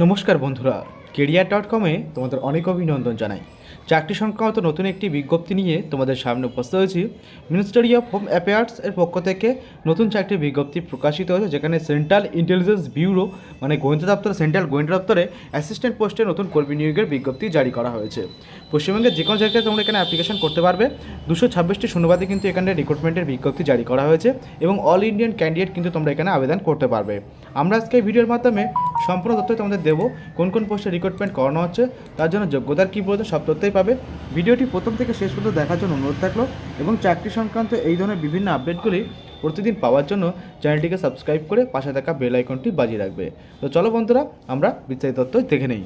নমস্কার বন্ধুরা career dot কমে তোমাদের অনেক অভিনন্দন জানাই। চাকরি সংক্রান্ত নতুন একটি বিজ্ঞপ্তি নিয়ে তোমাদের সামনে উপস্থিত হয়েছি। মিনিস্ট্রি অফ হোম অ্যাফেয়ার্স এর পক্ষ থেকে নতুন চাকরির বিজ্ঞপ্তি প্রকাশিত হয়েছে, যেখানে সেন্ট্রাল ইন্টেলিজেন্স ব্যুরো মানে গোয়েন্দা দপ্তর সেন্ট্রাল গোয়েন্দা দপ্তরে অ্যাসিস্ট্যান্ট পোস্টে নতুন কর্মী নিয়োগের বিজ্ঞপ্তি জারি করা হয়েছে। পশ্চিমবঙ্গের যে কোনো জায়গায় তোমরা এখানে অ্যাপ্লিকেশন করতে পারবে। দুশো ছাব্বিশটি শূন্যবাদে কিন্তু এখানে রিক্রুটমেন্টের বিজ্ঞপ্তি জারি করা হয়েছে এবং অল ইন্ডিয়ান ক্যান্ডিডেট কিন্তু তোমরা এখানে আবেদন করতে পারবে। আমরা আজকে ভিডিওর মাধ্যমে সম্পূর্ণ তথ্য তোমাদের দেবো। কোন কোন পোস্টে রিক্রুটমেন্ট করানো হচ্ছে, তার জন্য যোগ্যতার কী প্রয়োজন সব তথ্যই পাবে। ভিডিওটি প্রথম থেকে শেষ পর্যন্ত দেখার জন্য অনুরোধ থাকল এবং চাকরি সংক্রান্ত এই ধরনের বিভিন্ন আপডেটগুলি প্রতিদিন পাওয়ার জন্য চ্যানেলটিকে সাবস্ক্রাইব করে পাশে থাকা বেল আইকনটি বাজিয়ে রাখবে। তো চলো বন্ধুরা, আমরা বিস্তারিত তথ্য দেখে নেই।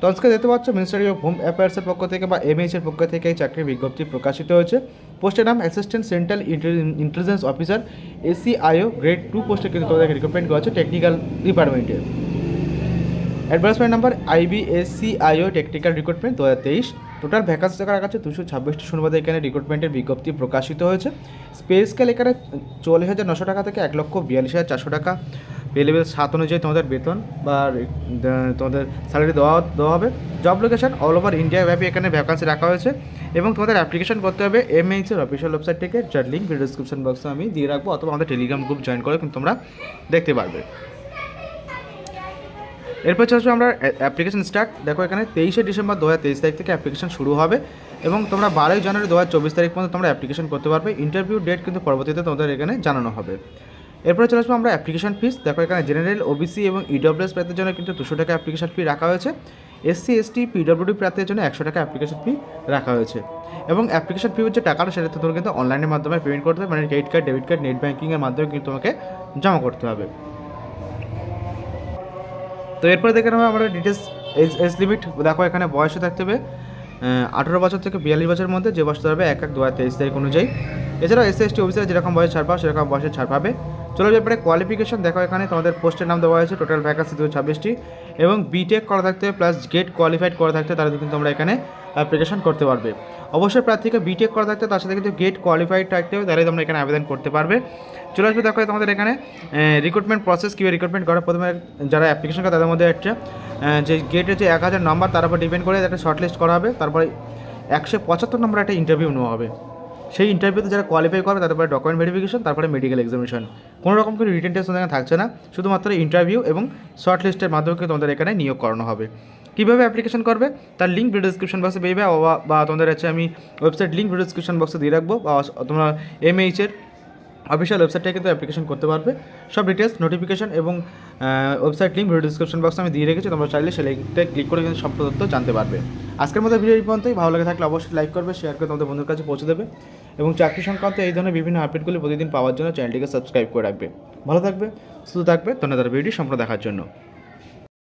তো দেখতে পাচ্ছ মিনিস্ট্রি অফ হোম অ্যাফেয়ার্সের পক্ষ থেকে বা এমএইচ এর পক্ষ থেকে এই চাকরির বিজ্ঞপ্তি প্রকাশিত হয়েছে। পোস্টের নাম assistant central intelligence officer ACIO grade two পোস্টে কিন্তু তোমাদেরকে রিক্রুটমেন্ট করা হচ্ছে টেকনিক্যাল ডিপার্টমেন্টে advertisement number IBSCIO technical recruitment দু হাজার তেইশ। টোটাল ভ্যাকান্সি থাকা কাছে দুশো ছাব্বিশটি। শূন্যবাদে এখানে রিক্রুটমেন্টের বিজ্ঞপ্তি প্রকাশিত হয়েছে। স্পে স্কেল এখানে চল্লিশ হাজার নশো টাকা থেকে এক লক্ষ বিয়াল্লিশ হাজার চারশো টাকা। পে লেভেল সাত অনুযায়ী তোমাদের বেতন বা তোমাদের স্যালারি দেওয়া দেওয়া হবে। Job location all over India ব্যাপী এখানে ভ্যাকান্সি রাখা হয়েছে। এবং তোমাদের অ্যাপ্লিকেশন করতে হবে এমএইচ এর অফিসিয়াল ওয়েবসাইট থেকে। যার লিঙ্ক ডিসক্রিপশন বক্সে আমি দিয়ে রাখব, অথবা আমাদের টেলিগ্রাম গ্রুপ জয়েন করে কিন্তু তোমরা দেখতে পারবে। এরপর চলছে আমরা অ্যাপ্লিকেশন স্টার্ট দেখো এখানে তেইশে ডিসেম্বর দু হাজার তেইশ তারিখ থেকে অ্যাপ্লিকেশন শুরু হবে এবং তোমরা বারোই জানুয়ারি দু হাজার চব্বিশ তারিখ পর্যন্ত তোমরা অ্যাপ্লিকেশন করতে পারবে। ইন্টারভিউ ডেট কিন্তু পরবর্তীতে তোমাদের এখানে জানানো হবে। এরপরে চলে আসব আমরা অ্যাপ্লিকেশন ফিস দেখো এখানে জেনারেল ওবিসি এবং ইডব্লিউএস প্রার্থীর জন্য কিন্তু দুশো টাকা অ্যাপ্লিকেশন ফি রাখা হয়েছে। এসসি এসটি পিডব্লিউডি প্রার্থীর জন্য একশো টাকা অ্যাপ্লিকেশন ফি রাখা হয়েছে। এবং অ্যাপ্লিকেশন ফি হচ্ছে টাকাটা, সেটা তোমরা কিন্তু অনলাইনের মাধ্যমে পেমেন্ট করতে হবে। মানে credit card debit card net ব্যাঙ্কিংয়ের মাধ্যমে কিন্তু তোমাকে জমা করতে হবে। তো এরপরে দেখে নেব আমরা ডিটেলস এজ এজ লিমিট দেখো এখানে বয়সও থাকতে হবে। আঠেরো বছর থেকে বিয়াল্লিশ বছরের মধ্যে যে বয়স হবে, এক এক দু হাজার তেইশ তারিখ অনুযায়ী। এছাড়াও এস টি অফিসার যেরকম বয়স ছাড় পাবে, সেরকম বয়সে ছাড় পাবে। চলো এরপরে কোয়ালিফিকেশন দেখো এখানে। তোমাদের পোস্টের নাম দেওয়া হয়েছে টোটাল ভ্যাকান্সি দু ছাব্বিশটি। এবং বিটেক করা থাকতে হবে প্লাস গেট কোয়ালিফাইড করা থাকতে তাহলে কিন্তু তোমরা এখানে অ্যাপ্লিকেশন করতে পারবে। অবশ্যই প্রার্থীকে বিটেক করা থাকতে, তার সাথে কিন্তু গেট কোয়ালিফাইড থাকতে হবে তাহলে তোমরা এখানে আবেদন করতে পারবে। চলে আসবে দেখো তোমাদের এখানে রিক্রুটমেন্ট প্রসেস কীভাবে রিক্রুটমেন্ট করে প্রথমে যারা অ্যাপ্লিকেশন করে, তাদের মধ্যে একটা যে গেটের যে এক হাজার নম্বর তার উপর ডিপেন্ড করে একটা শর্ট লিস্ট করা হবে। তারপরে একশো পঁচাত্তর নম্বর একটা ইন্টারভিউ নেওয়া হবে। সেই ইন্টারভিউতে যারা কোয়ালিফাই করবে পরে ডকুমেন্ট ভেরিফিকেশন তারপরে মেডিকেল এক্সামিনেশন কোনো রকম কোনো রিটেন টেস্ট তোমাদের থাকছে না, শুধুমাত্র ইন্টারভিউ এবং শর্ট লিস্টের মাধ্যমে তোমাদের এখানে নিয়োগ করানো হবে। কীভাবে অ্যাপ্লিকেশন করবে? তার লিঙ্ক ভিডিও ডিসক্রিপশন বক্সে পেয়ে বা তোমাদের হচ্ছে আমি ওয়েবসাইট লিঙ্ক ভিডিও ডিসক্রিপশন বক্সে দিয়ে রাখব, বা তোমরা এমএইচের অফিসিয়াল ওয়েবসাইটে কিন্তু অ্যাপ্লিকেশন করতে পারবে। সব ডিটেলস নোটিফিকেশন এবং ওয়েবসাইট লিঙ্ক ভিডিও ডিসক্রিপশন বক্সে আমি দিয়ে রেখেছি। তোমরা চাইলে সেই লিঙ্কটা ক্লিক করে কিন্তু সব তথ্য জানতে পারবে। আজকের মতো ভিডিও পর্যন্তই। ভালো লাগে থাকলে অবশ্যই লাইক করবে শেয়ার করে তোমাদের বন্ধুর কাছে পৌঁছে দেবে। এবং চাকরি সংক্রান্ত এই ধরনের বিভিন্ন আপডেটগুলি প্রতিদিন পাওয়ার জন্য চ্যানেলটিকে সাবস্ক্রাইব করে রাখবে। ভালো থাকবে শুধু থাকবে। ধন্যবাদ ভিডিও সম্পূর্ণ দেখার জন্য।